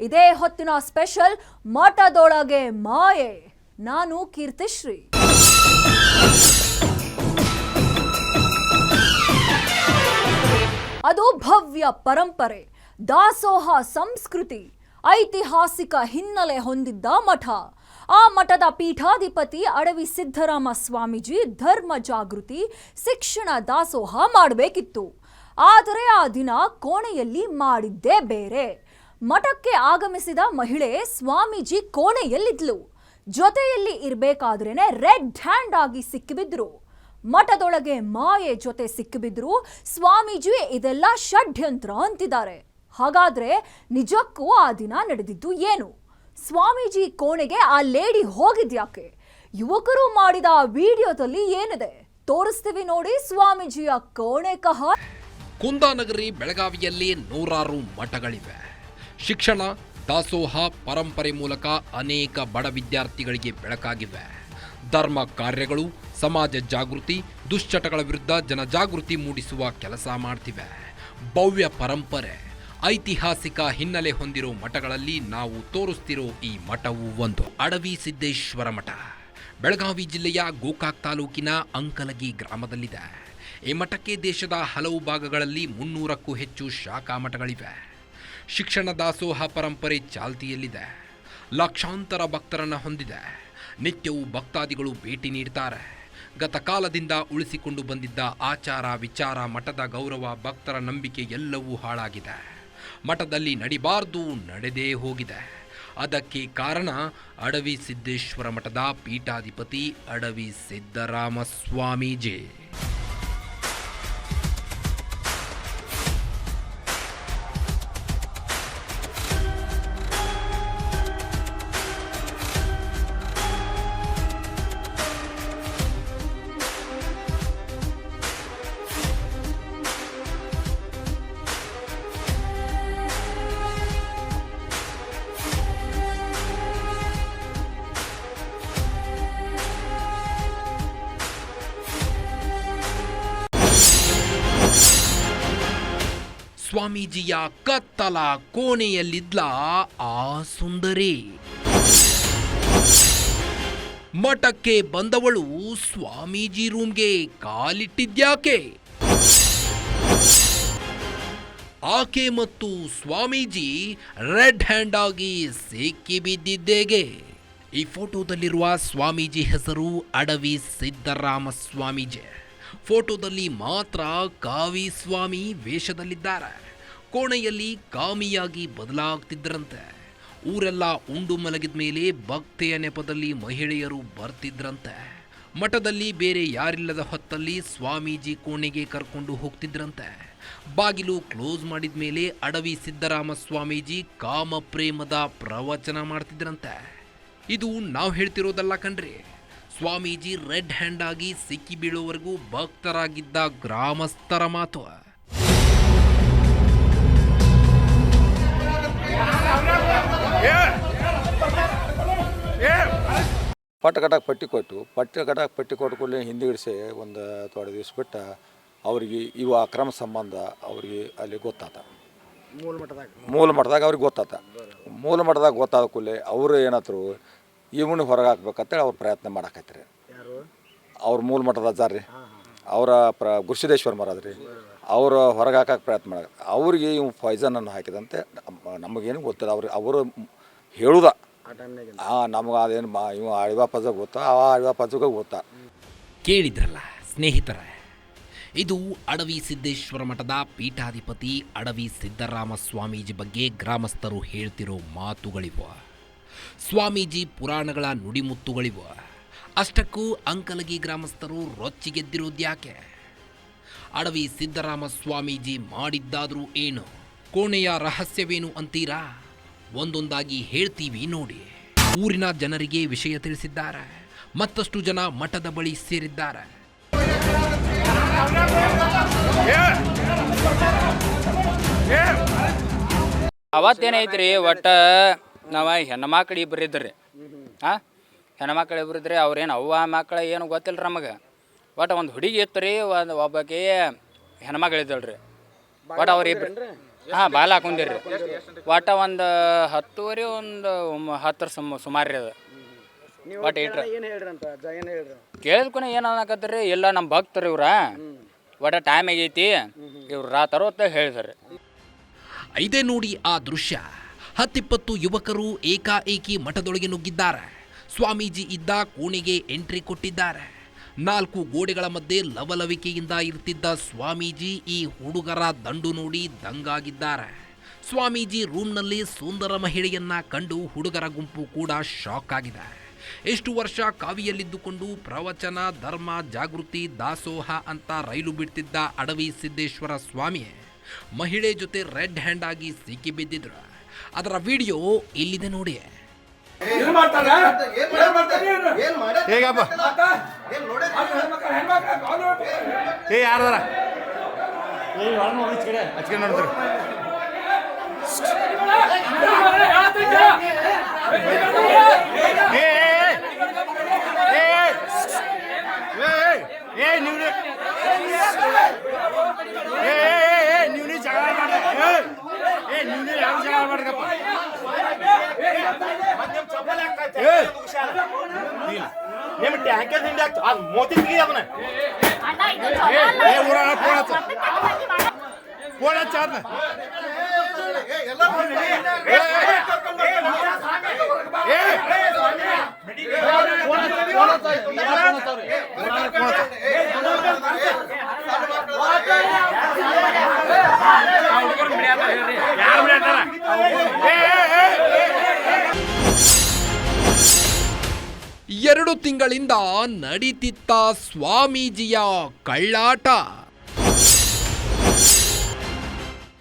ಇದೇ ಹೊತ್ತಿನ ಸ್ಪೆಷಲ್ ಮಠದೊಳಗೆ ಮಾಯೆ. ನಾನು ಕೀರ್ತಿಶ್ರೀ. ಅದು ಭವ್ಯ ಪರಂಪರೆ, ದಾಸೋಹ ಸಂಸ್ಕೃತಿ, ಐತಿಹಾಸಿಕ ಹಿನ್ನೆಲೆ ಹೊಂದಿದ್ದ ಮಠ. ಆ ಮಠದ ಪೀಠಾಧಿಪತಿ ಅಡವಿ ಸಿದ್ದರಾಮ ಸ್ವಾಮೀಜಿ ಧರ್ಮ ಜಾಗೃತಿ, ಶಿಕ್ಷಣ ದಾಸೋಹ ಮಾಡಬೇಕಿತ್ತು. ಆದರೆ ಆ ದಿನ ಕೋಣೆಯಲ್ಲಿ ಮಾಡಿದ್ದೇ ಬೇರೆ. ಮಠಕ್ಕೆ ಆಗಮಿಸಿದ ಮಹಿಳೆ ಸ್ವಾಮೀಜಿ ಕೋಣೆಯಲ್ಲಿದ್ಲು. ಜೊತೆಯಲ್ಲಿ ಇರಬೇಕಾದ್ರೇನೆ ರೆಡ್ ಹ್ಯಾಂಡ್ ಆಗಿ ಸಿಕ್ಕಿಬಿದ್ರು. ಮಠದೊಳಗೆ ಮಾಯೆ ಜೊತೆ ಸಿಕ್ಕಿಬಿದ್ರು. ಸ್ವಾಮೀಜಿ ಇದೆಲ್ಲ ಷಡ್ಯಂತ್ರ ಅಂತಿದ್ದಾರೆ. ಹಾಗಾದ್ರೆ ನಿಜಕ್ಕೂ ಆ ದಿನ ನಡೆದಿದ್ದು ಏನು? ಸ್ವಾಮೀಜಿ ಕೋಣೆಗೆ ಆ ಲೇಡಿ ಹೋಗಿದ್ಯಾಕೆ? ಯುವಕರು ಮಾಡಿದ ಆ ವಿಡಿಯೋದಲ್ಲಿ ಏನಿದೆ? ತೋರಿಸ್ತೀವಿ ನೋಡಿ ಸ್ವಾಮೀಜಿಯ ಕೋಣೆ ಕಹ. ಕುಂದಾನಗರಿ ಬೆಳಗಾವಿಯಲ್ಲಿ ನೂರಾರು ಮಠಗಳಿವೆ. ಶಿಕ್ಷಣ, ದಾಸೋಹ, ಪರಂಪರೆ ಮೂಲಕ ಅನೇಕ ಬಡ ವಿದ್ಯಾರ್ಥಿಗಳಿಗೆ ಬೆಳಕಾಗಿವೆ. ಧರ್ಮ ಕಾರ್ಯಗಳು, ಸಮಾಜ ಜಾಗೃತಿ, ದುಶ್ಚಟಗಳ ವಿರುದ್ಧ ಜನಜಾಗೃತಿ ಮೂಡಿಸುವ ಕೆಲಸ ಮಾಡ್ತಿವೆ. ಭವ್ಯ ಪರಂಪರೆ, ಐತಿಹಾಸಿಕ ಹಿನ್ನೆಲೆ ಹೊಂದಿರೋ ಮಠಗಳಲ್ಲಿ ನಾವು ತೋರಿಸ್ತಿರೋ ಈ ಮಠವು ಒಂದು ಅಡವಿ ಸಿದ್ದೇಶ್ವರ ಮಠ. ಬೆಳಗಾವಿ ಜಿಲ್ಲೆಯ ಗೋಕಾಕ್ ತಾಲೂಕಿನ ಅಂಕಲಗಿ ಗ್ರಾಮದಲ್ಲಿದೆ. ಈ ಮಠಕ್ಕೆ ದೇಶದ ಹಲವು ಭಾಗಗಳಲ್ಲಿ ಮುನ್ನೂರಕ್ಕೂ ಹೆಚ್ಚು ಶಾಖಾ ಮಠಗಳಿವೆ. ಶಿಕ್ಷಣ ದಾಸೋಹ ಪರಂಪರೆ ಚಾಲ್ತಿಯಲ್ಲಿದೆ. ಲಕ್ಷಾಂತರ ಭಕ್ತರನ್ನು ಹೊಂದಿದೆ. ನಿತ್ಯವೂ ಭಕ್ತಾದಿಗಳು ಭೇಟಿ ನೀಡ್ತಾರೆ. ಗತಕಾಲದಿಂದ ಉಳಿಸಿಕೊಂಡು ಬಂದಿದ್ದ ಆಚಾರ, ವಿಚಾರ, ಮಠದ ಗೌರವ, ಭಕ್ತರ ನಂಬಿಕೆ ಎಲ್ಲವೂ ಹಾಳಾಗಿದೆ. ಮಠದಲ್ಲಿ ನಡಿಬಾರ್ದು, ನಡೆದೇ ಹೋಗಿದೆ. ಅದಕ್ಕೆ ಕಾರಣ ಅಡವಿ ಸಿದ್ದೇಶ್ವರ ಮಠದ ಪೀಠಾಧಿಪತಿ ಅಡವಿ ಸಿದ್ದರಾಮ ಸ್ವಾಮೀಜಿ ಸ್ವಾಮೀಜಿಯ ಕತ್ತಲ ಕೋಣೆಯಲ್ಲಿದ್ಲ ಆ ಸುಂದರಿ. ಮಠಕ್ಕೆ ಬಂದವಳು ಸ್ವಾಮೀಜಿ ರೂಮ್ಗೆ ಕಾಲಿಟ್ಟಿದ್ಯಾಕೆ? ಆಕೆ ಮತ್ತು ಸ್ವಾಮೀಜಿ ರೆಡ್ ಹ್ಯಾಂಡ್ ಆಗಿ ಸಿಕ್ಕಿ ಬಿದ್ದಿದ್ದೇಗೆ. ಈ ಫೋಟೋದಲ್ಲಿರುವ ಸ್ವಾಮೀಜಿ ಹೆಸರು ಅಡವಿ ಸಿದ್ದರಾಮ ಸ್ವಾಮೀಜಿ. ಫೋಟೋದಲ್ಲಿ ಮಾತ್ರ ಕಾವಿ ಸ್ವಾಮಿ ವೇಷದಲ್ಲಿದ್ದಾರೆ. ಕೋಣೆಯಲ್ಲಿ ಕಾಮಿಯಾಗಿ ಬದಲಾಗ್ತಿದ್ರಂತೆ. ಊರೆಲ್ಲ ಉಂಡು ಮಲಗಿದ ಮೇಲೆ ಭಕ್ತೆಯ ನೆಪದಲ್ಲಿ ಮಹಿಳೆಯರು ಬರ್ತಿದ್ರಂತೆ. ಮಠದಲ್ಲಿ ಬೇರೆ ಯಾರಿಲ್ಲದ ಹೊತ್ತಲ್ಲಿ ಸ್ವಾಮೀಜಿ ಕೋಣೆಗೆ ಕರ್ಕೊಂಡು ಹೋಗ್ತಿದ್ರಂತೆ. ಬಾಗಿಲು ಕ್ಲೋಸ್ ಮಾಡಿದ ಮೇಲೆ ಅಡವಿ ಸಿದ್ದರಾಮ ಸ್ವಾಮೀಜಿ ಕಾಮ ಪ್ರೇಮದ ಪ್ರವಚನ ಮಾಡ್ತಿದ್ರಂತೆ. ಇದು ನಾವು ಹೇಳ್ತಿರೋದಲ್ಲ ಕಣ್ರಿ. ಸ್ವಾಮೀಜಿ ರೆಡ್ ಹ್ಯಾಂಡ್ ಆಗಿ ಸಿಕ್ಕಿ ಬೀಳೋವರೆಗೂ ಭಕ್ತರಾಗಿದ್ದ ಗ್ರಾಮಸ್ಥರ ಮಾತು. ಪಟ್ಟ ಕಟ್ಟಕ್ಕೆ ಪಟ್ಟಿ ಕೊಟ್ಟು ಪಟ್ಟ ಕಟ್ಟಕ್ಕೆ ಪಟ್ಟಿ ಕೊಟ್ಟು ಕೂಡಲೇ ಹಿಂದಿಗಿಡಿಸಿ ಒಂದು ಥೋಡೆ ದಿವಸ ಬಿಟ್ಟು ಅವ್ರಿಗೆ ಇವು ಅಕ್ರಮ ಸಂಬಂಧ ಅವ್ರಿಗೆ ಅಲ್ಲಿ ಗೊತ್ತಾತ. ಮೂಲ ಮಟ್ಟದಾಗ ಮೂಲ ಮಟ್ಟದಾಗ ಅವ್ರಿಗೆ ಗೊತ್ತಾತ. ಮೂಲ ಮಟ್ಟದಾಗ ಗೊತ್ತಾದ ಕೂಡಲೇ ಅವರು ಏನತ್ರು ಇವನು ಹೊರಗೆ ಹಾಕ್ಬೇಕಂತೇಳಿ ಅವ್ರು ಪ್ರಯತ್ನ ಮಾಡಾಕತ್ರಿ. ಅವ್ರ ಮೂಲ ಮಟ್ಟದ ಜಾರಿ ಅವರ ಪ್ರ ಗುರುಸಿದ್ದೇಶ್ವರ ಮಹಾರಾಜ್ ರೀ ಅವರು ಹೊರಗೆ ಹಾಕಕ್ಕೆ ಪ್ರಯತ್ನ ಮಾಡ. ಅವ್ರಿಗೆ ಇವು ಪಾಯ್ಸನನ್ನು ಹಾಕಿದಂತೆ ನಮ್ಮ- ನಮಗೇನು ಗೊತ್ತಿಲ್ಲ. ಅವ್ರಿಗೆ ಅವರು ಹೇಳುದ. ಹಾಂ ನಮ್ಗೆ ಅದೇನು ಮಾ ಇವ ಅಳಿವ ಪಜ ಗೊತ್ತಾ? ಆ ಅಳಿವ ಪಜಗ ಗೊತ್ತಾ? ಕೇಳಿದ್ರಲ್ಲ ಸ್ನೇಹಿತರ ಇದು ಅಡವಿ ಸಿದ್ದೇಶ್ವರ ಮಠದ ಪೀಠಾಧಿಪತಿ ಅಡವಿ ಸಿದ್ದರಾಮ ಸ್ವಾಮೀಜಿ ಬಗ್ಗೆ ಗ್ರಾಮಸ್ಥರು ಹೇಳ್ತಿರೋ ಮಾತುಗಳಿವ. ಸ್ವಾಮೀಜಿ ಪುರಾಣಗಳ ನುಡಿಮುತ್ತುಗಳಿವ. ಅಷ್ಟಕ್ಕೂ ಅಂಕಲಗಿ ಗ್ರಾಮಸ್ಥರು ರೊಚ್ಚಿಗೆದ್ದಿರೋದ್ಯಾಕೆ? ಅಡವಿ ಸಿದ್ದರಾಮ ಸ್ವಾಮೀಜಿ ಮಾಡಿದ್ದಾದರೂ ಏನು? ಕೋಣೆಯ ರಹಸ್ಯವೇನು ಅಂತೀರಾ? ಒಂದೊಂದಾಗಿ ಹೇಳ್ತೀವಿ ನೋಡಿ. ಊರಿನ ಜನರಿಗೆ ವಿಷಯ ತಿಳಿಸಿದ್ದಾರೆ. ಮತ್ತಷ್ಟು ಜನ ಮಠದ ಬಳಿ ಸೇರಿದ್ದಾರೆ. ಅವತ್ತೇನೈತ್ರಿ ಒಟ್ಟ ನಾವು ಹೆಣ್ಮಕ್ಳು ಇಬ್ಬರಿದ್ರಿ ಹಾಂ ಹೆಣ್ಮಕ್ಳು ಇಬ್ರು ಇದ್ರಿ ಅವ್ರೇನು ಅವ್ವ, ಮಕ್ಕಳ ಏನು ಗೊತ್ತಿಲ್ಲ ನಮಗೆ? ಒಟ್ಟು ಒಂದು ಹುಡುಗಿ ಇತ್ತು ರೀ ಒಂದು ಒಬ್ಬಾಕಿ ಹೆಣ್ಮಗಳಿದ್ದಳು ರೀ. ಒಟ್ಟು ಅವ್ರು ಇಬ್ರು ಹಾಂ ಬಾಲ ಹಾಕೊಂಡಿರಿ. ಒಟ್ಟು ಒಂದು ಹತ್ತುವರೆ ಒಂದು ಹತ್ತರ ಸುಮ್ ಸುಮಾರು ರೀ ಅದು. ಒಟ್ಟು ಇಟ್ರ ಅಜ್ಜ ಏನು ಅನ್ನಕತ್ತೀರಿ? ಇಲ್ಲ ನಮ್ಮ ಭಕ್ತರು ಇವ್ರ. ಒಟ್ಟು ಟೈಮ್ ಆಗೈತಿ. ಇವ್ರು ರಾತರೋ ಅಂತ ಹೇಳಿದ್ರಿ ಐದೇ ನೋಡಿ ಆ ದೃಶ್ಯ. ಹತ್ತಿಪ್ಪತ್ತು ಯುವಕರು ಏಕಾಏಕಿ ಮಠದೊಳಗೆ ನುಗ್ಗಿದ್ದಾರೆ. ಸ್ವಾಮೀಜಿ ಇದ್ದ ಕೋಣೆಗೆ ಎಂಟ್ರಿ ಕೊಟ್ಟಿದ್ದಾರೆ. ನಾಲ್ಕು ಗೋಡೆಗಳ ಮಧ್ಯೆ ಲವಲವಿಕೆಯಿಂದ ಇರ್ತಿದ್ದ ಸ್ವಾಮೀಜಿ ಈ ಹುಡುಗರ ದಂಡು ನೋಡಿ ದಂಗಾಗಿದ್ದಾರೆ. ಸ್ವಾಮೀಜಿ ರೂಮ್ನಲ್ಲಿ ಸುಂದರ ಮಹಿಳೆಯನ್ನ ಕಂಡು ಹುಡುಗರ ಗುಂಪು ಕೂಡ ಶಾಕ್ ಆಗಿದೆ. ಎಷ್ಟು ವರ್ಷ ಕಾವಿಯಲ್ಲಿದ್ದುಕೊಂಡು ಪ್ರವಚನ, ಧರ್ಮ, ಜಾಗೃತಿ, ದಾಸೋಹ ಅಂತ ರೈಲು ಬಿಡ್ತಿದ್ದ ಅಡವಿ ಸಿದ್ದೇಶ್ವರ ಸ್ವಾಮಿ ಮಹಿಳೆ ಜೊತೆ ರೆಡ್ ಹ್ಯಾಂಡ್ ಆಗಿ ಸಿಕ್ಕಿಬಿದ್ದಿದ್ರು ಅದರ ವಿಡಿಯೋ ಇಲ್ಲಿದೆ ನೋಡಿ ಹೇಗಪ್ಪ ಏ ಯಾರದಾರ? ಏ ಹಚ್ಕೊಂಡು ನೋಡ್ತಾರೆ ಏ ಏ, ಏ, ಏ, ಏ, ಏ, ನೀವು ನೀ- ಏ, ಏ, ಏ, ಏ, ನೀವು. ಏ, ಏ, ನೀವು ಜಗಳ ಮಾಡ್ರಪ್ಪ ಏ, ನಿಮ್ಮ ಟ್ಯಾಂಕರ್ ತಿಂಡಿ ಆಗ್ತು ಅದು ಮೋತಿ ತೆಗಿ ಅದನ್ನ ಫೋನ್ ಹಚ್ಚ ಫೋನ್ ಹಚ್ಚ ಎರಡು ತಿಂಗಳಿಂದ ನಡೀತಿತ್ತ ಸ್ವಾಮೀಜಿಯ ಕಳ್ಳಾಟ.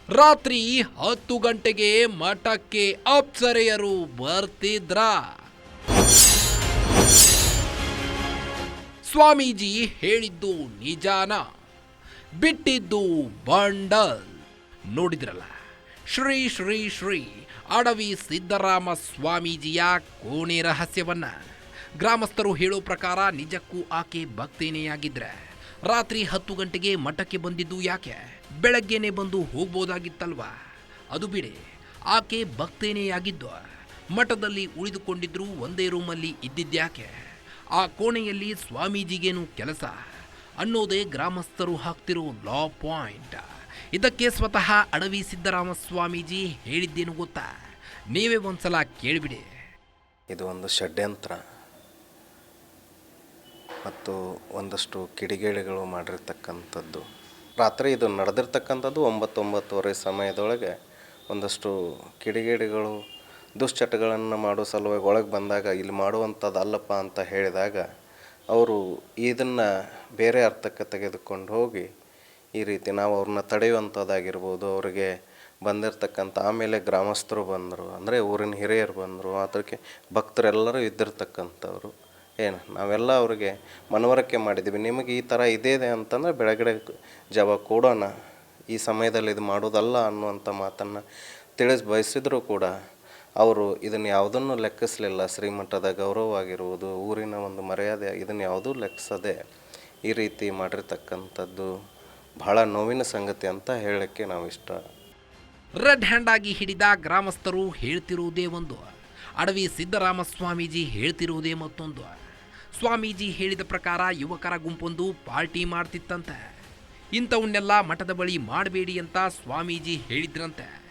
ರಾತ್ರಿ ಹತ್ತು ಗಂಟೆಗೆ ಮಠಕ್ಕೆ ಅಪ್ಸರೆಯರು ಬರ್ತಿದ್ರ. ಸ್ವಾಮೀಜಿ ಹೇಳಿದ್ದು ನಿಜಾನ. ಬಿಟ್ಟಿದ್ದು ಬಂಡಲ್. ನೋಡಿದ್ರಲ್ಲ? ಶ್ರೀ ಶ್ರೀ ಶ್ರೀ ಅಡವಿ ಸಿದ್ದರಾಮ ಸ್ವಾಮೀಜಿಯ ಕೋಣೆ ರಹಸ್ಯವನ್ನ. ಗ್ರಾಮಸ್ಥರು ಹೇಳೋ ಪ್ರಕಾರ ನಿಜಕ್ಕೂ ಆಕೆ ಭಕ್ತೇನೆಯಾಗಿದ್ರೆ. ರಾತ್ರಿ ಹತ್ತು ಗಂಟೆಗೆ ಮಠಕ್ಕೆ ಬಂದಿದ್ದು ಯಾಕೆ? ಬೆಳಗ್ಗೆನೆ ಬಂದು ಹೋಗ್ಬೋದಾಗಿತ್ತಲ್ವಾ? ಅದು ಬಿಡಿ, ಆಕೆ ಭಕ್ತೇನೆಯಾಗಿದ್ದು? ಮಠದಲ್ಲಿ ಉಳಿದುಕೊಂಡಿದ್ರು ಒಂದೇ ರೂಮಲ್ಲಿ ಇದ್ದಿದ್ದ್ಯಾಕೆ? ಆ ಕೋಣೆಯಲ್ಲಿ ಸ್ವಾಮೀಜಿಗೇನು ಕೆಲಸ? ಅನ್ನೋದೇ ಗ್ರಾಮಸ್ಥರು ಹಾಕ್ತಿರೋ ಲಾ ಪಾಯಿಂಟ್ ಇದಕ್ಕೆ ಸ್ವತಃ ಅಡವಿ ಸಿದ್ದರಾಮ ಸ್ವಾಮೀಜಿ ಹೇಳಿದ್ದೇನು ಗೊತ್ತಾ? ನೀವೇ ಒಂದ್ಸಲ ಕೇಳಿಬಿಡಿ. ಇದು ಒಂದು ಷಡ್ಯಂತ್ರ. ಮತ್ತು ಒಂದಷ್ಟು ಕಿಡಿಗೇಡಿಗಳು ಮಾಡಿರ್ತಕ್ಕಂಥದ್ದು. ರಾತ್ರಿ ಇದು ನಡೆದಿರ್ತಕ್ಕಂಥದ್ದು ಒಂಬತ್ತೊಂಬತ್ತುವರೆ ಸಮಯದೊಳಗೆ ಒಂದಷ್ಟು ಕಿಡಿಗೇಡಿಗಳು, ದುಶ್ಚಟಗಳನ್ನು ಮಾಡೋ ಸಲುವಾಗಿ ಒಳಗೆ ಬಂದಾಗ ಇಲ್ಲಿ ಮಾಡುವಂಥದ್ದು ಅಲ್ಲಪ್ಪ ಅಂತ ಹೇಳಿದಾಗ ಅವರು ಇದನ್ನು ಬೇರೆ ಅರ್ಥಕ್ಕೆ ತೆಗೆದುಕೊಂಡು ಹೋಗಿ ಈ ರೀತಿ ನಾವು ಅವ್ರನ್ನ ತಡೆಯುವಂಥದ್ದಾಗಿರ್ಬೋದು, ಅವರಿಗೆ ಬಂದಿರತಕ್ಕಂಥ ಆಮೇಲೆ ಗ್ರಾಮಸ್ಥರು ಬಂದರು, ಅಂದರೆ ಊರಿನ ಹಿರಿಯರು ಬಂದರು, ಅದಕ್ಕೆ ಭಕ್ತರೆಲ್ಲರೂ ಇದ್ದಿರ್ತಕ್ಕಂಥವ್ರು. ಏನು? ನಾವೆಲ್ಲ ಅವ್ರಿಗೆ ಮನವರಿಕೆ ಮಾಡಿದ್ದೀವಿ. ನಿಮಗೆ ಈ ಥರ ಇದೆ ಅಂತಂದರೆ ಬೆಳಗಡೆ ಜವ ಕೊಡೋಣ, ಈ ಸಮಯದಲ್ಲಿ ಇದು ಮಾಡೋದಲ್ಲ ಅನ್ನುವಂಥ ಮಾತನ್ನು ತಿಳಿಸ್ ಬಯಸಿದ್ರು ಕೂಡ ಅವರು ಇದನ್ನು ಯಾವುದನ್ನು ಲೆಕ್ಕಿಸಲಿಲ್ಲ, ಶ್ರೀಮಠದ ಗೌರವ ಆಗಿರುವುದು, ಊರಿನ ಒಂದು ಮರ್ಯಾದೆ, ಇದನ್ನು ಯಾವುದೂ ಲೆಕ್ಕಿಸದೆ ಈ ರೀತಿ ಮಾಡಿರ್ತಕ್ಕಂಥದ್ದು ಬಹಳ ನೋವಿನ ಸಂಗತಿ ಅಂತ ಹೇಳಕ್ಕೆ ನಾವು ಇಷ್ಟ ರೆಡ್ ಹ್ಯಾಂಡ್ ಆಗಿ ಹಿಡಿದ ಗ್ರಾಮಸ್ಥರು ಹೇಳ್ತಿರುವುದೇ ಒಂದು, ಅಡವಿ ಸಿದ್ದರಾಮ ಸ್ವಾಮೀಜಿ ಹೇಳ್ತಿರುವುದೇ ಮತ್ತೊಂದು. ಸ್ವಾಮೀಜಿ ಹೇಳಿದ ಪ್ರಕಾರ ಯುವಕರ ಗುಂಪೊಂದು ಪಾರ್ಟಿ ಮಾಡ್ತಿತ್ತಂತೆ. ಇಂಥವನ್ನೆಲ್ಲ ಮಠದ ಬಳಿ ಮಾಡಬೇಡಿ ಅಂತ ಸ್ವಾಮೀಜಿ ಹೇಳಿದ್ರಂತೆ.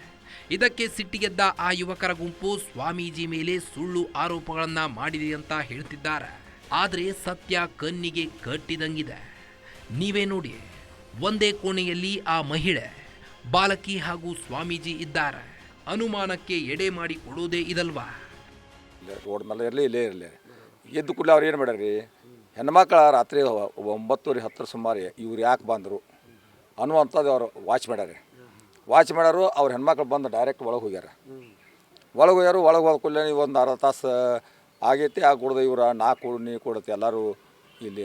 ಇದಕ್ಕೆ ಸಿಟ್ಟಿಗೆದ್ದ ಆ ಯುವಕರ ಗುಂಪು ಸ್ವಾಮೀಜಿ ಮೇಲೆ ಸುಳ್ಳು ಆರೋಪಗಳನ್ನ ಮಾಡಿದೆ ಅಂತ ಹೇಳ್ತಿದ್ದಾರೆ. ಆದರೆ ಸತ್ಯ ಕಣ್ಣಿಗೆ ಕಟ್ಟಿದಂಗಿದೆ. ನೀವೇ ನೋಡಿ, ಒಂದೇ ಕೋಣೆಯಲ್ಲಿ ಆ ಮಹಿಳೆ, ಬಾಲಕಿ ಹಾಗೂ ಸ್ವಾಮೀಜಿ ಇದ್ದಾರೆ. ಅನುಮಾನಕ್ಕೆ ಎಡೆ ಮಾಡಿ ಕೊಡೋದೇ ಇದಲ್ವಾ? ರೋಡ್ ಮೇಲೆ ಇರಲಿ, ಇಲ್ಲೇ ಇರಲಿ. ಎದ್ದು ಕೂಡಲೇ ಅವ್ರು ಏನು ಮಾಡ್ಯಾರ ರೀ ಹೆಣ್ಮಕ್ಳ ರಾತ್ರಿ ಒಂಬತ್ತುವರೆ ಹತ್ತರ ಸುಮಾರು ಇವ್ರು ಯಾಕೆ ಬಂದರು ಅನ್ನುವಂಥದ್ದು ಅವರು ವಾಚ್ ಮಾಡ್ಯಾರ ವಾಚ್ ಮಾಡ್ಯಾರು ಅವ್ರ ಹೆಣ್ಮಕ್ಳು ಬಂದು ಡೈರೆಕ್ಟ್ ಒಳಗೆ ಹೋಗ್ಯಾರ. ಒಳಗೆ ಹೋಗ್ಯಾರು ಒಳಗೆ ಹೋದ ಕೂಡಲೇ ಒಂದು ಅರ್ಧ ತಾಸು ಆಗೈತಿ ಆ ಕುಡ್ದು ಇವ್ರು ನಾ ಕೊಡು ನೀ ಕೊಡತ್ತೆ ಎಲ್ಲರೂ ಇಲ್ಲಿ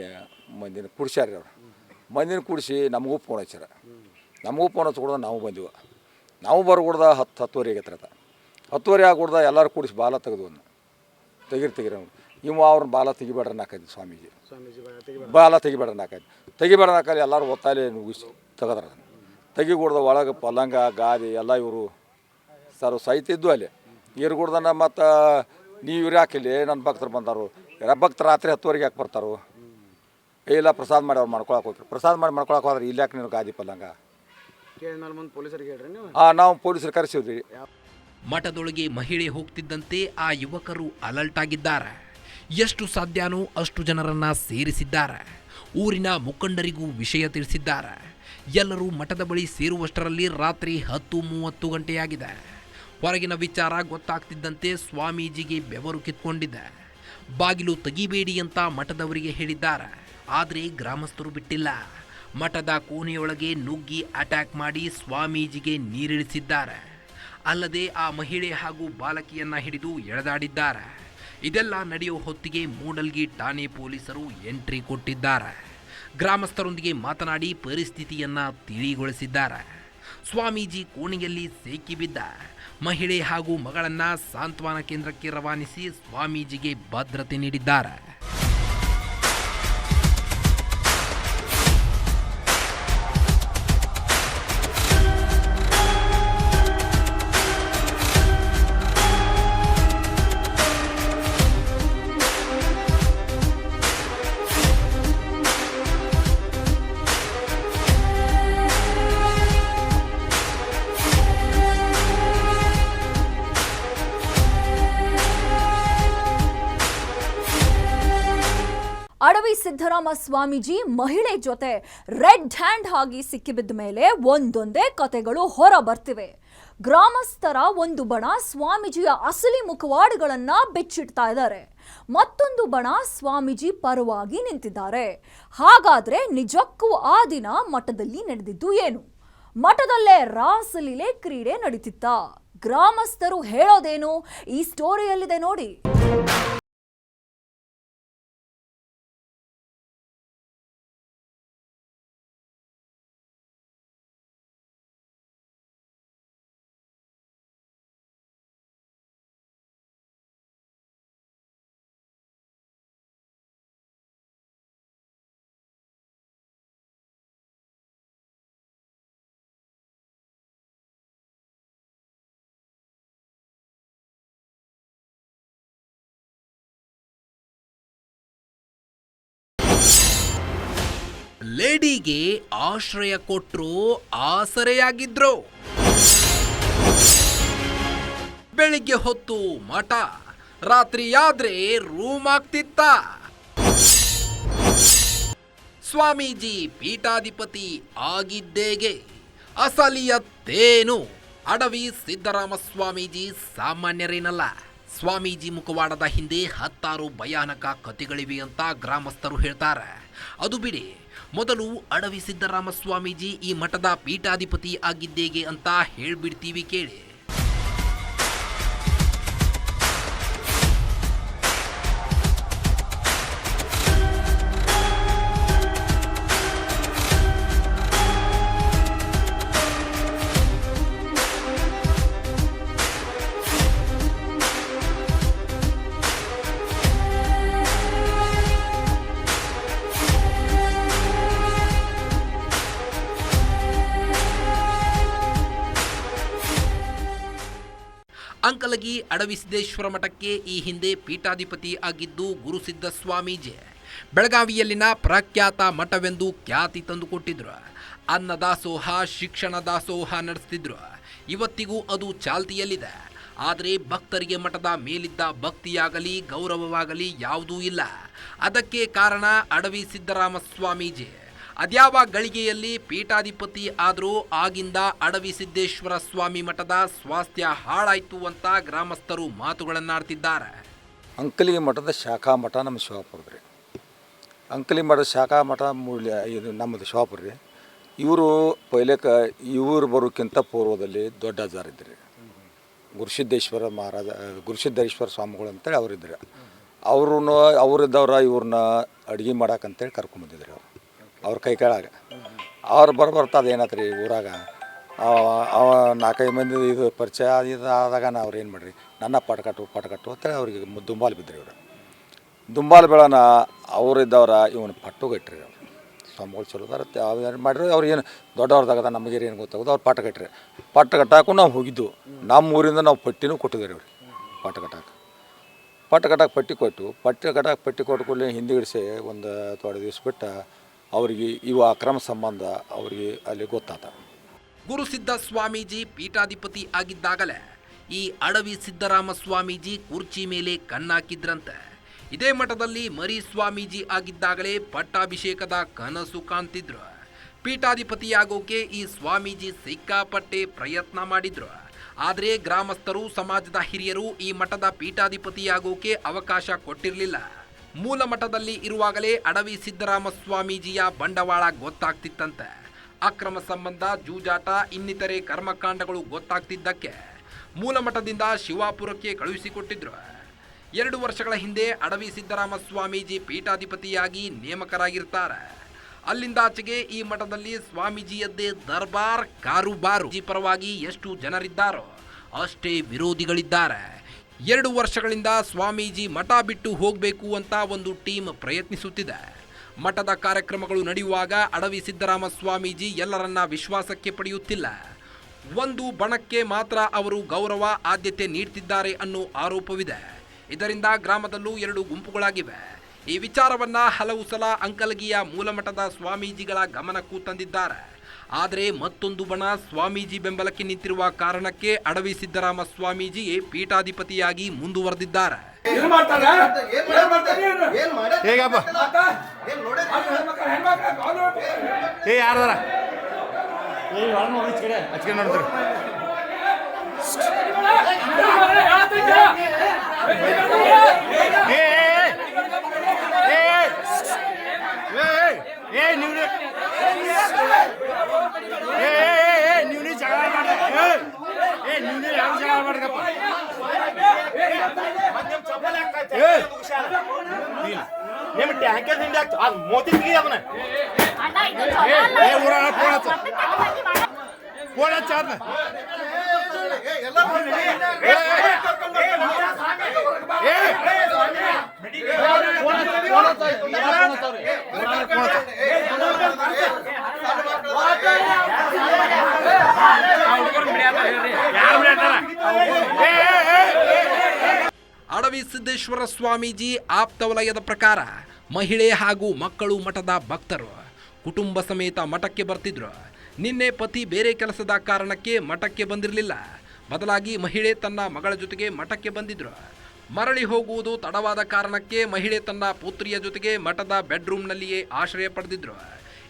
ಮಂದಿನ ಕುಡ್ಸ್ಯಾರ ಅವ್ರು. ಮಂದಿನ ಕುಡಿಸಿ ನಮಗೂ ಫೋನ್ ಹಚ್ಚಾರ ನಮಗೂ ಫೋನ್ ಹಚ್ಕೊಡ್ದ ನಾವು ಬಂದಿವ. ನಾವು ಬರ್ಕೊಡ್ದ ಹತ್ತು ಹತ್ತುವರೆ ಆಗೈತೆ ಅದ. ಹತ್ತುವರೆ ಆಗ್ಕೊಡ್ದ ಎಲ್ಲರೂ ಕೂಡಿಸಿ ಬಾಲ ತೆಗೆದು ಒಂದು ತೆಗಿರಿ ತೆಗಿರಿ ಅವ್ನು ಇವ ಅವ್ರನ್ನ ಬಾಲ ತೆಗಿಬೇಡ್ರ ನಾಕೈತಿ ಸ್ವಾಮೀಜಿ. ಬಾಲ ತೆಗಿಬೇಡ್ರ. ನಾಕೈತಿ ತೆಗಿಬೇಡ ನಾಕಲ್ಲಿ ಎಲ್ಲರೂ ಒತ್ತಾಲೆ ನುಗ್ಗಿಸಿ ತೆಗದ್ರ ತೆಗಿಗೊಡ್ದ ಒಳಗೆ ಪಲಂಗ ಗಾದಿ ಎಲ್ಲ ಇವರು ಸರ್ ಸಹಿತಿದ್ದು ಅಲ್ಲಿ. ಈರ್ಗುಡ್ದನ ಮತ್ತು ನೀವು ಇವ್ರು ಹಾಕಿಲ್ಲಿ ನನ್ನ ಭಕ್ತರು ಬಂದರು. ಯಾರ ಭಕ್ತರು ರಾತ್ರಿ ಹತ್ತುವರೆಗೆ ಯಾಕೆ ಬರ್ತಾರೋ? ಇಲ್ಲ ಪ್ರಸಾದ ಮಾಡಿ ಅವ್ರು ಮಾಡ್ಕೊಳಕ್ಕೆ ಹೋಗ್ರಿ ಪ್ರಸಾದ ಮಾಡಿ ಮಾಡ್ಕೊಳಕ್ಕೆ ಹೋದ್ರೆ ಇಲ್ಲಿ ಯಾಕೆ ನೀನು ಗಾದಿ ಪಲ್ಲಂಗ ಪೊಲೀಸರಿಗೆ ಹೇಳ್ರಿ ನೀವು. ಹಾಂ ನಾವು ಪೊಲೀಸರು ಕರೆಸಿವ್ರಿ. ಮಠದೊಳಗೆ ಮಹಿಳೆ ಹೋಗ್ತಿದ್ದಂತೆ ಆ ಯುವಕರು ಅಲರ್ಟ್ ಆಗಿದ್ದಾರೆ ಎಷ್ಟು ಸಾಧ್ಯನೋ ಅಷ್ಟು ಜನರನ್ನ ಸೇರಿಸಿದ್ದಾರೆ. ಊರಿನ ಮುಖಂಡರಿಗೂ ವಿಷಯ ತಿಳಿಸಿದ್ದಾರೆ. ಎಲ್ಲರೂ ಮಠದ ಬಳಿ ಸೇರುವಷ್ಟರಲ್ಲಿ ರಾತ್ರಿ ಹತ್ತು ಮೂವತ್ತು ಗಂಟೆಯಾಗಿದೆ. ಹೊರಗಿನ ವಿಚಾರ ಗೊತ್ತಾಗ್ತಿದ್ದಂತೆ ಸ್ವಾಮೀಜಿಗೆ ಬೆವರು ಕಿತ್ಕೊಂಡಿದೆ ಬಾಗಿಲು ತೆಗಿಬೇಡಿ ಅಂತ ಮಠದವರಿಗೆ ಹೇಳಿದ್ದಾರೆ. ಆದರೆ ಗ್ರಾಮಸ್ಥರು ಬಿಟ್ಟಿಲ್ಲ. ಮಠದ ಕೋಣೆಯೊಳಗೆ ನುಗ್ಗಿ ಅಟ್ಯಾಕ್ ಮಾಡಿ ಸ್ವಾಮೀಜಿಗೆ ನೀರಿಳಿಸಿದ್ದಾರೆ. ಅಲ್ಲದೆ ಆ ಮಹಿಳೆ ಹಾಗೂ ಬಾಲಕಿಯನ್ನ ಹಿಡಿದು ಎಳೆದಾಡಿದ್ದಾರೆ. ಇದೆಲ್ಲ ನಡೆಯೋ ಹೊತ್ತಿಗೆ ಮೂಡಲ್ಗಿ ಠಾಣೆ ಪೊಲೀಸರು ಎಂಟ್ರಿ ಕೊಟ್ಟಿದ್ದಾರೆ. ಗ್ರಾಮಸ್ಥರೊಂದಿಗೆ ಮಾತನಾಡಿ ಪರಿಸ್ಥಿತಿಯನ್ನ ತಿಳಿಗೊಳಿಸಿದ್ದಾರೆ. ಸ್ವಾಮೀಜಿ ಕೋಣೆಯಲ್ಲಿ ಸೇಕಿ ಬಿದ್ದ. ಮಹಿಳೆ ಹಾಗೂ ಮಗಳನ್ನ ಸಾಂತ್ವನ ಕೇಂದ್ರಕ್ಕೆ ರವಾನಿಸಿ ಸ್ವಾಮೀಜಿಗೆ ಭದ್ರತೆ ನೀಡಿದ್ದಾರೆ. ಸಿದ್ದರಾಮ ಸ್ವಾಮೀಜಿ ಮಹಿಳೆ ಜೊತೆ ರೆಡ್ ಹ್ಯಾಂಡ್ ಆಗಿ ಸಿಕ್ಕಿಬಿದ್ದ ಮೇಲೆ ಒಂದೊಂದೇ ಕತೆಗಳು ಹೊರ ಬರ್ತಿವೆ. ಗ್ರಾಮಸ್ಥರ ಒಂದು ಬಣ ಸ್ವಾಮೀಜಿಯ ಅಸಲಿ ಮುಖವಾಡಗಳನ್ನ ಬೆಚ್ಚಿಡ್ತಾ ಇದ್ದಾರೆ. ಮತ್ತೊಂದು ಬಣ ಸ್ವಾಮೀಜಿ ಪರವಾಗಿ ನಿಂತಿದ್ದಾರೆ. ಹಾಗಾದ್ರೆ ನಿಜಕ್ಕೂ ಆ ದಿನ ಮಠದಲ್ಲಿ ನಡೆದಿದ್ದು ಏನು? ಮಠದಲ್ಲೇ ರಾಸಲೀಲೆ ಕ್ರೀಡೆ ನಡೀತಿತ್ತ? ಗ್ರಾಮಸ್ಥರು ಹೇಳೋದೇನು? ಈ ಸ್ಟೋರಿಯಲ್ಲಿದೆ ನೋಡಿ. ಲೇಡಿಗೆ ಆಶ್ರಯ ಕೊಟ್ಟರು ಆಸರೆಯಾಗಿದ್ರು. ಬೆಳಿಗ್ಗೆ ಹೊತ್ತು ಮಠ ರಾತ್ರಿಯಾದ್ರೆ ರೂಮ್ ಆಗ್ತಿತ್ತ. ಸ್ವಾಮೀಜಿ ಪೀಠಾಧಿಪತಿ ಆಗಿದ್ದೇಗೆ, ಅಸಲಿಯತ್ತೇನು? ಅಡವಿ ಸಿದ್ದರಾಮ ಸ್ವಾಮೀಜಿ ಸಾಮಾನ್ಯರೇನಲ್ಲ. ಸ್ವಾಮೀಜಿ ಮುಖವಾಡದ ಹಿಂದೆ ಹತ್ತಾರು ಭಯಾನಕ ಕಥೆಗಳಿವೆ ಅಂತ ಗ್ರಾಮಸ್ಥರು ಹೇಳ್ತಾರೆ. ಅದು ಬಿಡಿ ಮೊದಲು ಅಡವಿ ಸಿದ್ದರಾಮ ಸ್ವಾಮೀಜಿ ಈ ಮಠದ ಪೀಠಾಧಿಪತಿ ಆಗಿದ್ದೇಗೆ ಅಂತ ಹೇಳ್ಬಿಡ್ತೀವಿ ಕೇಳಿ. ಅಂಕಲಗಿ ಅಡವಿಸಿದ್ದೇಶ್ವರ ಮಠಕ್ಕೆ ಈ ಹಿಂದೆ ಪೀಠಾಧಿಪತಿ ಆಗಿದ್ದು ಗುರುಸಿದ್ಧ ಸ್ವಾಮೀಜಿ ಬೆಳಗಾವಿಯಲ್ಲಿನ ಪ್ರಖ್ಯಾತ ಮಠವೆಂದು ಖ್ಯಾತಿ ತಂದುಕೊಟ್ಟಿದ್ರು. ಅನ್ನದಾಸೋಹ ಶಿಕ್ಷಣ ದಾಸೋಹ ನಡೆಸ್ತಿದ್ರು. ಇವತ್ತಿಗೂ ಅದು ಚಾಲ್ತಿಯಲ್ಲಿದೆ. ಆದರೆ ಭಕ್ತರಿಗೆ ಮಠದ ಮೇಲಿದ್ದ ಭಕ್ತಿಯಾಗಲಿ ಗೌರವವಾಗಲಿ ಯಾವುದೂ ಇಲ್ಲ. ಅದಕ್ಕೆ ಕಾರಣ ಅಡವಿ ಸಿದ್ದರಾಮ ಸ್ವಾಮೀಜಿ ಅದ್ಯಾವ ಗಳಿಗೆಯಲ್ಲಿ ಪೀಠಾಧಿಪತಿ ಆದರೂ ಆಗಿಂದ ಅಡವಿ ಸಿದ್ದೇಶ್ವರ ಸ್ವಾಮಿ ಮಠದ ಸ್ವಾಸ್ಥ್ಯ ಹಾಳಾಯ್ತು ಅಂತ ಗ್ರಾಮಸ್ಥರು ಮಾತುಗಳನ್ನಾಡ್ತಿದ್ದಾರೆ. ಅಂಕಲಿಗೆ ಮಠದ ಶಾಖಾ ಮಠ ನಮ್ಮ ಶಿವಾಪುರದ ರೀ ಅಂಕಲಿ ಮಠದ ಶಾಖಾ ಮಠ ಮೂಲ ಇದು ನಮ್ಮದು ಶಿವಾಪುರ ರೀ ಇವರು ಪೈಲೆಕ ಇವರು ಬರೋಕ್ಕಿಂತ ಪೂರ್ವದಲ್ಲಿ ದೊಡ್ಡ ಅಜ್ಜಾರ್ ಇದ್ರಿ ಗುರುಸಿದ್ದೇಶ್ವರ ಮಹಾರಾಜ, ಗುರುಸಿದ್ದೇಶ್ವರ ಸ್ವಾಮಿಗಳು ಅಂತೇಳಿ ಅವರಿದ್ದರು ಅವ್ರೂ ಅವರಿದ್ದವ್ರ ಇವ್ರನ್ನ ಅಡುಗೆ ಮಾಡಕ್ಕಂತೇಳಿ ಕರ್ಕೊಂಬಂದಿದ್ರು ಅವ್ರು. ಅವ್ರ ಕೈ ಕೆಳಗ. ಅವ್ರು ಬರ್ಬರ್ತಾ ಅದೇನಾತ್ರಿ ರೀ ಊರಾಗ? ಅವ- ಅವ ನಾಲ್ಕೈದು ಮಂದಿ ಇದು ಪರಿಚಯ ಇದು ಆದಾಗ ನಾ ಅವ್ರು ಏನು ಮಾಡ್ರಿ? ನನ್ನ ಪಟಕಟ್ಟು ಪಟಕಟ್ಟು ಅಂತೇಳಿ ಅವ್ರಿಗೆ ದುಂಬಾಲು ಬಿದ್ದರು ಇವರು. ದುಂಬಾಲು ಬೆಳನ ಅವರಿದ್ದವ್ರ ಇವನು ಪಟ್ಟುಗಟ್ರಿ ಅವ್ರು. ಸ್ವಾಮಿಗಳು ಚಲೋ ಅದಾರ ಅವ್ರು ಏನು ಮಾಡ್ರಿ, ಅವ್ರು ಏನು ದೊಡ್ಡವ್ರದಾಗದ ನಮಗೆ ಏನು ಗೊತ್ತಾಗೋದು, ಅವ್ರು ಪಟ್ಟ ಕಟ್ಟ್ರಿ ಪಟ್ಟ ಕಟ್ಟಾಕು ನಾವು ಹೋಗಿದ್ದು. ನಮ್ಮ ಊರಿಂದ ನಾವು ಪಟ್ಟಿನೂ ಕೊಟ್ಟಿದ್ದೀವಿ ಅವ್ರಿಗೆ ಪಟ್ಟ ಕಟ್ಟಾಕ ಪಟ್ಟ ಪಟ್ಟಿ ಕೊಟ್ಟು ಪಟ್ಟಿ ಕಟ್ಟಾಕ ಪಟ್ಟಿ ಕೊಟ್ಟು ಕೂಡಲೇ ಹಿಂದಿಗಿಡಿಸಿ ಒಂದು ಥೋಡೆ ದಿವ್ಸ ಬಿಟ್ಟು ಅವ್ರಿಗೆ ಇವು ಅಕ್ರಮ ಸಂಬಂಧ ಅವರಿಗೆ ಅಲ್ಲಿ ಗೊತ್ತಾತ ಗುರುಸಿದ್ಧ ಸ್ವಾಮೀಜಿ ಪೀಠಾಧಿಪತಿ ಆಗಿದ್ದಾಗಲೇ ಈ ಅಡವಿ ಸಿದ್ದರಾಮ ಸ್ವಾಮೀಜಿ ಕುರ್ಚಿ ಮೇಲೆ ಕಣ್ಣಾಕಿದ್ರಂತೆ. ಇದೇ ಮಠದಲ್ಲಿ ಮರಿ ಸ್ವಾಮೀಜಿ ಆಗಿದ್ದಾಗಲೇ ಪಟ್ಟಾಭಿಷೇಕದ ಕನಸು ಕಾಣ್ತಿದ್ರು. ಪೀಠಾಧಿಪತಿಯಾಗೋಕೆ ಈ ಸ್ವಾಮೀಜಿ ಸಿಕ್ಕಾಪಟ್ಟೆ ಪ್ರಯತ್ನ ಮಾಡಿದ್ರು. ಆದರೆ ಗ್ರಾಮಸ್ಥರು, ಸಮಾಜದ ಹಿರಿಯರು ಈ ಮಠದ ಪೀಠಾಧಿಪತಿಯಾಗೋಕೆ ಅವಕಾಶ ಕೊಟ್ಟಿರಲಿಲ್ಲ. ಮೂಲ ಮಠದಲ್ಲಿ ಇರುವಾಗಲೇ ಅಡವಿ ಸಿದ್ದರಾಮ ಸ್ವಾಮೀಜಿಯ ಬಂಡವಾಳ ಗೊತ್ತಾಗ್ತಿತ್ತಂತೆ. ಅಕ್ರಮ ಸಂಬಂಧ, ಜೂಜಾಟ, ಇನ್ನಿತರೆ ಕರ್ಮಕಾಂಡಗಳು ಗೊತ್ತಾಗ್ತಿದ್ದಕ್ಕೆ ಮೂಲಮಠದಿಂದ ಶಿವಾಪುರಕ್ಕೆ ಕಳುಹಿಸಿಕೊಟ್ಟಿದ್ರು. ಎರಡು ವರ್ಷಗಳ ಹಿಂದೆ ಅಡವಿ ಸಿದ್ದರಾಮ ಸ್ವಾಮೀಜಿ ಪೀಠಾಧಿಪತಿಯಾಗಿ ನೇಮಕರಾಗಿರ್ತಾರೆ. ಅಲ್ಲಿಂದಾಚೆಗೆ ಈ ಮಠದಲ್ಲಿ ಸ್ವಾಮೀಜಿಯದ್ದೇ ದರ್ಬಾರ್, ಕಾರುಬಾರು. ಪರವಾಗಿ ಎಷ್ಟು ಜನರಿದ್ದಾರೋ ಅಷ್ಟೇ ವಿರೋಧಿಗಳಿದ್ದಾರೆ. ಎರಡು ವರ್ಷಗಳಿಂದ ಸ್ವಾಮೀಜಿ ಮಠ ಬಿಟ್ಟು ಹೋಗಬೇಕು ಅಂತ ಒಂದು ಟೀಮ್ ಪ್ರಯತ್ನಿಸುತ್ತಿದೆ. ಮಠದ ಕಾರ್ಯಕ್ರಮಗಳು ನಡೆಯುವಾಗ ಅಡವಿ ಸಿದ್ದರಾಮ ಸ್ವಾಮೀಜಿ ಎಲ್ಲರನ್ನ ವಿಶ್ವಾಸಕ್ಕೆ ಪಡೆಯುತ್ತಿಲ್ಲ. ಒಂದು ಬಣಕ್ಕೆ ಮಾತ್ರ ಅವರು ಗೌರವ, ಆದ್ಯತೆ ನೀಡ್ತಿದ್ದಾರೆ ಅನ್ನೋ ಆರೋಪವಿದೆ. ಇದರಿಂದ ಗ್ರಾಮದಲ್ಲೂ ಎರಡು ಗುಂಪುಗಳಾಗಿವೆ. ಈ ವಿಚಾರವನ್ನ ಹಲವು ಸಲ ಅಂಕಲಗಿಯ ಮೂಲಮಠದ ಸ್ವಾಮೀಜಿಗಳ ಗಮನಕ್ಕೂ ತಂದಿದ್ದಾರೆ ಆದರೆ ಮತ್ತೊಂದು ಬಣ ಸ್ವಾಮೀಜಿ ಬೆಂಬಲಕ್ಕೆ ನಿಂತಿರುವ ಕಾರಣಕ್ಕೆ ಅಡವಿ ಸಿದ್ದರಾಮ ಸ್ವಾಮೀಜಿ ಪೀಠಾಧಿಪತಿಯಾಗಿ ಮುಂದುವರೆದಿದ್ದಾರೆ ಏ, ಏ, ಏ, ಏ, ನೀವು ಏ ಏ, ಏ, ನೀವು ನೀ ಜಗಳ ಮಾಡ್ರಿ ಏ, ಏ ನೀವು ನೀ ಯಾರು ಜಗಳ ಇಲ್ಲ. ನಿಮ್ಮ ಟ್ಯಾಂಕರ್ ಹಿಂಡಿ ಆಗ್ತು ಮೋತಿ ತಿಗಿ ಏ ಊರಾಗ ಫೋನ್ ಹಚ್ಚ ಫೋನ್ ಹಚ್ಚ ಅಡವಿ ಸಿದ್ದೇಶ್ವರ ಸ್ವಾಮೀಜಿ ಆಪ್ತ ವಲಯದ ಪ್ರಕಾರ ಮಹಿಳೆ ಹಾಗೂ ಮಕ್ಕಳು ಮಠದ ಭಕ್ತರು ಕುಟುಂಬ ಸಮೇತ ಮಠಕ್ಕೆ ಬರ್ತಿದ್ರು. ನಿನ್ನೆ ಪತಿ ಬೇರೆ ಕೆಲಸದ ಕಾರಣಕ್ಕೆ ಮಠಕ್ಕೆ ಬಂದಿರಲಿಲ್ಲ. ಬದಲಾಗಿ ಮಹಿಳೆ ತನ್ನ ಮಗಳ ಜೊತೆಗೆ ಮಠಕ್ಕೆ ಬಂದಿದ್ರು. ಮರಳಿ ಹೋಗುವುದು ತಡವಾದ ಕಾರಣಕ್ಕೆ ಮಹಿಳೆ ತನ್ನ ಪುತ್ರಿಯ ಜೊತೆಗೆ ಮಠದ ಬೆಡ್ರೂಮ್ನಲ್ಲಿಯೇ ಆಶ್ರಯ ಪಡೆದಿದ್ರು.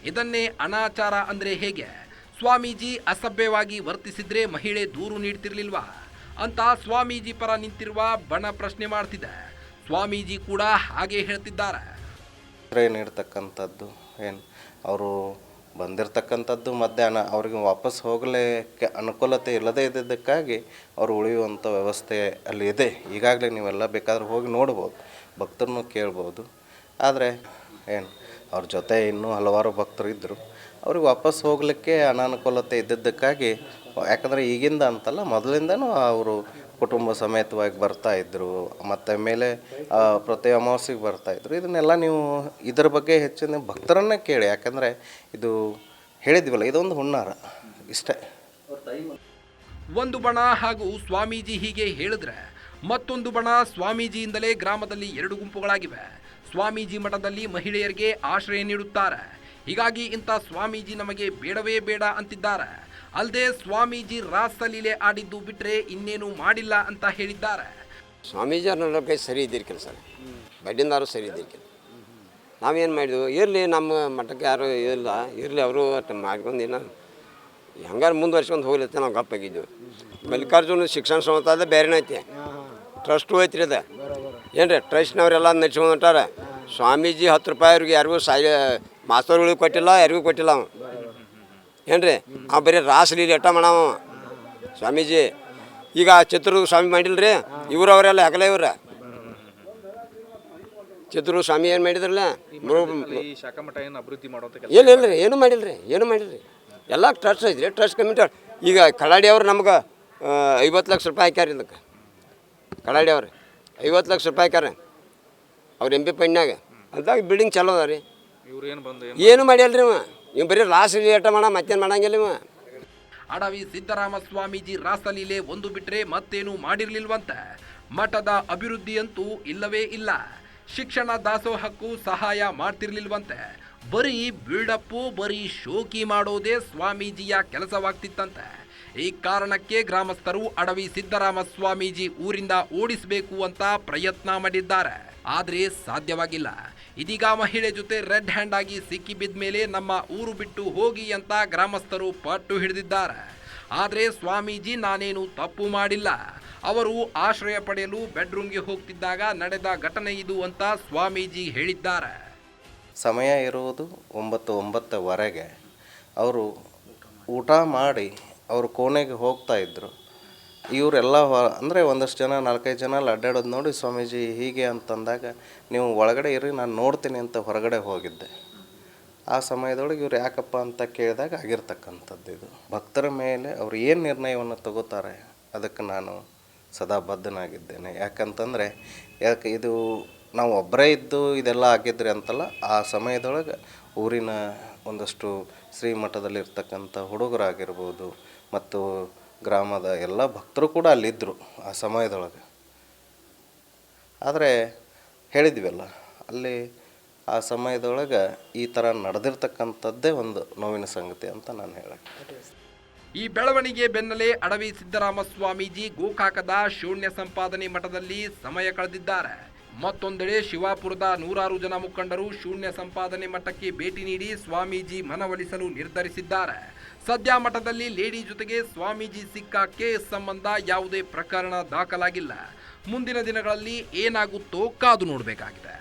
ಇದನ್ನೇ ಅನಾಚಾರ ಅಂದರೆ ಹೇಗೆ? ಸ್ವಾಮೀಜಿ ಅಸಭ್ಯವಾಗಿ ವರ್ತಿಸಿದ್ರೆ ಮಹಿಳೆ ದೂರು ನೀಡ್ತಿರ್ಲಿಲ್ವಾ? ಅಂತ ಸ್ವಾಮೀಜಿ ಪರ ನಿಂತಿರುವ ಬಣ ಪ್ರಶ್ನೆ ಮಾಡ್ತಿದೆ. ಸ್ವಾಮೀಜಿ ಕೂಡ ಹಾಗೆ ಹೇಳ್ತಿದ್ದಾರೆ. ನೀಡ್ತಕ್ಕಂಥದ್ದು ಏನು? ಅವರು ಬಂದಿರತಕ್ಕಂಥದ್ದು ಮಧ್ಯಾಹ್ನ ಅವ್ರಿಗೆ ವಾಪಸ್ ಹೋಗಲಿಕ್ಕೆ ಅನುಕೂಲತೆ ಇಲ್ಲದೇ ಇದ್ದಿದ್ದಕ್ಕಾಗಿ ಅವರು ಉಳಿಯುವಂಥ ವ್ಯವಸ್ಥೆ ಅಲ್ಲಿ ಇದೆ. ಈಗಾಗಲೇ ನೀವೆಲ್ಲ ಬೇಕಾದ್ರೆ ಹೋಗಿ ನೋಡ್ಬೋದು, ಭಕ್ತರನ್ನು ಕೇಳ್ಬೋದು. ಆದರೆ ಏನು? ಅವ್ರ ಜೊತೆ ಇನ್ನೂ ಹಲವಾರು ಭಕ್ತರು ಇದ್ದರು. ಅವ್ರಿಗೆ ವಾಪಸ್ ಹೋಗಲಿಕ್ಕೆ ಅನಾನುಕೂಲತೆ ಇದ್ದಿದ್ದಕ್ಕಾಗಿ, ಯಾಕಂದರೆ ಈಗಿಂದ ಅಂತಲ್ಲ, ಮೊದಲಿಂದನೂ ಅವರು ಕುಟುಂಬ ಸಮೇತವಾಗಿ ಬರ್ತಾ ಇದ್ದರು. ಮತ್ತು ಮೇಲೆ ಪ್ರತಿ ಅಮಾವಾಸ್ಯೆಗೆ ಬರ್ತಾ ಇದ್ದರು. ಇದನ್ನೆಲ್ಲ ನೀವು ಇದರ ಬಗ್ಗೆ ಹೆಚ್ಚಿನ ಭಕ್ತರನ್ನೇ ಕೇಳಿ. ಯಾಕಂದರೆ ಇದು ಹೇಳಿದ್ವಲ್ಲ, ಇದೊಂದು ಹುನ್ನಾರ. ಇಷ್ಟೇ. ಒಂದು ಬಣ ಹಾಗೂ ಸ್ವಾಮೀಜಿ ಹೀಗೆ ಹೇಳಿದ್ರೆ ಮತ್ತೊಂದು ಬಣ ಸ್ವಾಮೀಜಿಯಿಂದಲೇ ಗ್ರಾಮದಲ್ಲಿ ಎರಡು ಗುಂಪುಗಳಾಗಿವೆ. ಸ್ವಾಮೀಜಿ ಮಠದಲ್ಲಿ ಮಹಿಳೆಯರಿಗೆ ಆಶ್ರಯ ನೀಡುತ್ತಾರೆ. ಹೀಗಾಗಿ ಇಂಥ ಸ್ವಾಮೀಜಿ ನಮಗೆ ಬೇಡವೇ ಬೇಡ ಅಂತಿದ್ದಾರೆ. ಅಲ್ಲದೆ ಸ್ವಾಮೀಜಿ ರಾಸಲೀಲೆ ಆಡಿದ್ದು ಬಿಟ್ಟರೆ ಇನ್ನೇನು ಮಾಡಿಲ್ಲ ಅಂತ ಹೇಳಿದ್ದಾರೆ. ಸ್ವಾಮೀಜಿಯವ್ರ ಕೈ ಸರಿ ಇದ್ದೀರಿ ಕೆಲಸ ಬಡ್ಡಿಂದಾರು ಸರಿ ಇದ್ದೀರಿ ಕೆಲಸ ನಾವೇನು ಮಾಡಿದ್ವು? ಇರಲಿ ನಮ್ಮ ಮಠಕ್ಕೆ ಯಾರು ಇಲ್ಲ. ಇರಲಿ ಅವರು ಅಷ್ಟು ಮಾಡ್ಕೊಂಡು ಏನೋ ಹೆಂಗಾರು ಮುಂದುವರ್ಸ್ಕೊಂಡು ಹೋಗ್ಲತ್ತೆ ನಾವು ಗಪ್ಪಾಗಿದ್ದೆವು ಮಲ್ಲಿಕಾರ್ಜುನ ಶಿಕ್ಷಣ ಸಂಸ್ಥೆ ಬೇರೆನೇ ಐತಿ. ಟ್ರಸ್ಟು ಐತ್ರಿ ಅದ. ಏನು ರೀ ಟ್ರಸ್ಟ್ನವರೆಲ್ಲ ನಡ್ಸ್ಕೊಂಡು ಹೊಂಟಾರ? ಸ್ವಾಮೀಜಿ ಹತ್ತು ರೂಪಾಯಿ ಅವ್ರಿಗೆ ಯಾರಿಗೂ ಸಾಯ ಮಾಸ್ತರ್ಗಳಿಗೆ ಕೊಟ್ಟಿಲ್ಲ ಯಾರಿಗೂ ಕೊಟ್ಟಿಲ್ಲ ಅವ ಏನು ರೀ ಅವ ಬರೀ ರಾಸಲಿ ಎಟ್ಟ ಮಾಡವ ಸ್ವಾಮೀಜಿ ಈಗ ಚಿತ್ರದುರ್ಗ ಸ್ವಾಮಿ ಮಾಡಿಲ್ರಿ? ಇವ್ರು ಅವರೆಲ್ಲ ಹಗಲ ಇವ್ರ. ಚಿತ್ರದುರ್ಗ ಸ್ವಾಮಿ ಏನು ಮಾಡಿದ್ರಲ್ಲ? ಶಾಖಾ ಮಠ ಏನು ಮಾಡಿಲ್ಲ ಇಲ್ಲ ಇಲ್ಲ ರೀ ಏನು ಮಾಡಿಲ್ರಿ ಏನು ಮಾಡಿಲ್ರಿ. ಎಲ್ಲ ಟ್ರಸ್ಟ್ ಐತ್ರಿ ಟ್ರಸ್ಟ್ ಕಮಿಟಿ ಈಗ ಕಲಾಡಿ ಅವ್ರು ನಮ್ಗೆ ಐವತ್ತು ಲಕ್ಷ ರೂಪಾಯಿ ಹಾಕ್ಯಾರ ಇದಕ್ಕೆ. ಕಲಾಡಿ ಅವ್ರು ಐವತ್ತು ಲಕ್ಷ ರೂಪಾಯಿ ಹಾಕ್ಯಾರ. ಅವ್ರು ಎಂ ಪಿ ಪಣ್ಣಾಗ. ಅಂದಾಗ ಬಿಲ್ಡಿಂಗ್ ಚಲೋ ಅದ ರೀ. ಇವ್ರು ಏನು ಬಂದು ಏನು ಏನು ಮಾಡ್ಯಲ್ರಿ ಇವ? ಇವ್ ಬರೀ ಲಾಸ್ ಏಟ ಮಾಡ ಮತ್ತೇನು ಮಾಡಂಗಿಲ್ಲ ನೀವು ಅಡವಿ ಸಿದ್ದರಾಮ ಸ್ವಾಮೀಜಿ ರಾಸಲೀಲೆ ಒಂದು ಬಿಟ್ರೆ ಮತ್ತೇನು ಮಾಡಿರ್ಲಿಲ್ವಂತ? ಮಠದ ಅಭಿವೃದ್ಧಿಯಂತೂ ಇಲ್ಲವೇ ಇಲ್ಲ. ಶಿಕ್ಷಣ ದಾಸೋಹಕ್ಕೂ ಸಹಾಯ ಮಾಡ್ತಿರ್ಲಿಲ್ವಂತೆ? ಬರೀ ಬಿಲ್ಡಪ್ಪು ಬರೀ ಶೋಕಿ ಮಾಡೋದೇ ಸ್ವಾಮೀಜಿಯ ಕೆಲಸವಾಗ್ತಿತ್ತಂತೆ. ಈ ಕಾರಣಕ್ಕೆ ಗ್ರಾಮಸ್ಥರು ಅಡವಿ ಸಿದ್ದರಾಮ ಸ್ವಾಮೀಜಿ ಊರಿಂದ ಓಡಿಸಬೇಕು ಅಂತ ಪ್ರಯತ್ನ ಮಾಡಿದ್ದಾರೆ. ಆದ್ರೆ ಸಾಧ್ಯವಾಗಿಲ್ಲ. ಇದೀಗ ಮಹಿಳೆ ಜೊತೆ ರೆಡ್ ಹ್ಯಾಂಡ್ ಆಗಿ ಸಿಕ್ಕಿ ಬಿದ್ದ ಮೇಲೆ ನಮ್ಮ ಊರು ಬಿಟ್ಟು ಹೋಗಿ ಅಂತ ಗ್ರಾಮಸ್ಥರು ಪಟ್ಟು ಹಿಡಿದಿದ್ದಾರೆ. ಆದರೆ ಸ್ವಾಮೀಜಿ ನಾನೇನು ತಪ್ಪು ಮಾಡಿಲ್ಲ. ಅವರು ಆಶ್ರಯ ಪಡೆಯಲು ಬೆಡ್ರೂಮ್ಗೆ ಹೋಗ್ತಿದ್ದಾಗ ನಡೆದ ಘಟನೆ ಇದು ಅಂತ ಸ್ವಾಮೀಜಿ ಹೇಳಿದ್ದಾರೆ. ಸಮಯ ಇರುವುದು ಒಂಬತ್ತು ಒಂಬತ್ತುವರೆಗೆ. ಅವರು ಊಟ ಮಾಡಿ ಅವರು ಕೋಣೆಗೆ ಹೋಗ್ತಾ ಇದ್ದರು ಇವರೆಲ್ಲ ಹೊ ಅಂದರೆ ಒಂದಷ್ಟು ಜನ, ನಾಲ್ಕೈದು ಜನ ಅಲ್ಲಿ ಅಡ್ಡಾಡೋದು ನೋಡಿ ಸ್ವಾಮೀಜಿ ಹೀಗೆ ಅಂತಂದಾಗ ನೀವು ಒಳಗಡೆ ಇರಿ, ನಾನು ನೋಡ್ತೀನಿ ಅಂತ ಹೊರಗಡೆ ಹೋಗಿದ್ದೆ. ಆ ಸಮಯದೊಳಗೆ ಇವ್ರು ಯಾಕಪ್ಪ ಅಂತ ಕೇಳಿದಾಗ ಆಗಿರ್ತಕ್ಕಂಥದ್ದು ಇದು. ಭಕ್ತರ ಮೇಲೆ ಅವ್ರು ಏನು ನಿರ್ಣಯವನ್ನು ತಗೋತಾರೆ, ಅದಕ್ಕೆ ನಾನು ಸದಾ ಬದ್ಧನಾಗಿದ್ದೇನೆ. ಯಾಕಂತಂದರೆ, ಯಾಕೆ, ಇದು ನಾವು ಒಬ್ಬರೇ ಇದ್ದು ಇದೆಲ್ಲ ಆಗಿದ್ರಿ ಅಂತಲ್ಲ, ಆ ಸಮಯದೊಳಗೆ ಊರಿನ ಒಂದಷ್ಟು ಶ್ರೀಮಠದಲ್ಲಿರ್ತಕ್ಕಂಥ ಹುಡುಗರಾಗಿರ್ಬೋದು, ಮತ್ತು ಗ್ರಾಮದ ಎಲ್ಲ ಭಕ್ತರು ಕೂಡ ಅಲ್ಲಿದ್ದರು ಆ ಸಮಯದೊಳಗೆ. ಆದರೆ ಹೇಳಿದ್ವಲ್ಲ, ಅಲ್ಲಿ ಆ ಸಮಯದೊಳಗೆ ಈ ಥರ ನಡೆದಿರ್ತಕ್ಕಂಥದ್ದೇ ಒಂದು ನೋವಿನ ಸಂಗತಿ ಅಂತ ನಾನು ಹೇಳಕ್ಕೆ ಈ ಬೆಳವಣಿಗೆ ಬೆನ್ನಲ್ಲೇ ಅಡವಿ ಸಿದ್ದರಾಮ ಸ್ವಾಮೀಜಿ ಗೋಕಾಕದ ಶೂನ್ಯ ಸಂಪಾದನೆ ಮಠದಲ್ಲಿ ಸಮಯ ಕಳೆದಿದ್ದಾರೆ. ಮತ್ತೊಂದೆಡೆ ಶಿವಾಪುರದ ನೂರಾರು ಜನ ಮುಖಂಡರು ಶೂನ್ಯ ಸಂಪಾದನೆ ಮಠಕ್ಕೆ ಭೇಟಿ ನೀಡಿ ಸ್ವಾಮೀಜಿ ಮನವೊಲಿಸಲು ನಿರ್ಧರಿಸಿದ್ದಾರೆ. ಸದ್ಯ ಮಠದಲ್ಲಿ ಲೇಡಿ ಜೊತೆಗೆ ಸ್ವಾಮೀಜಿ ಸಿಕ್ಕ ಕೇಸ್ ಸಂಬಂಧ ಯಾವುದೇ ಪ್ರಕರಣ ದಾಖಲಾಗಿಲ್ಲ. ಮುಂದಿನ ದಿನಗಳಲ್ಲಿ ಏನಾಗುತ್ತೋ ಕಾದು ನೋಡಬೇಕಾಗಿದೆ.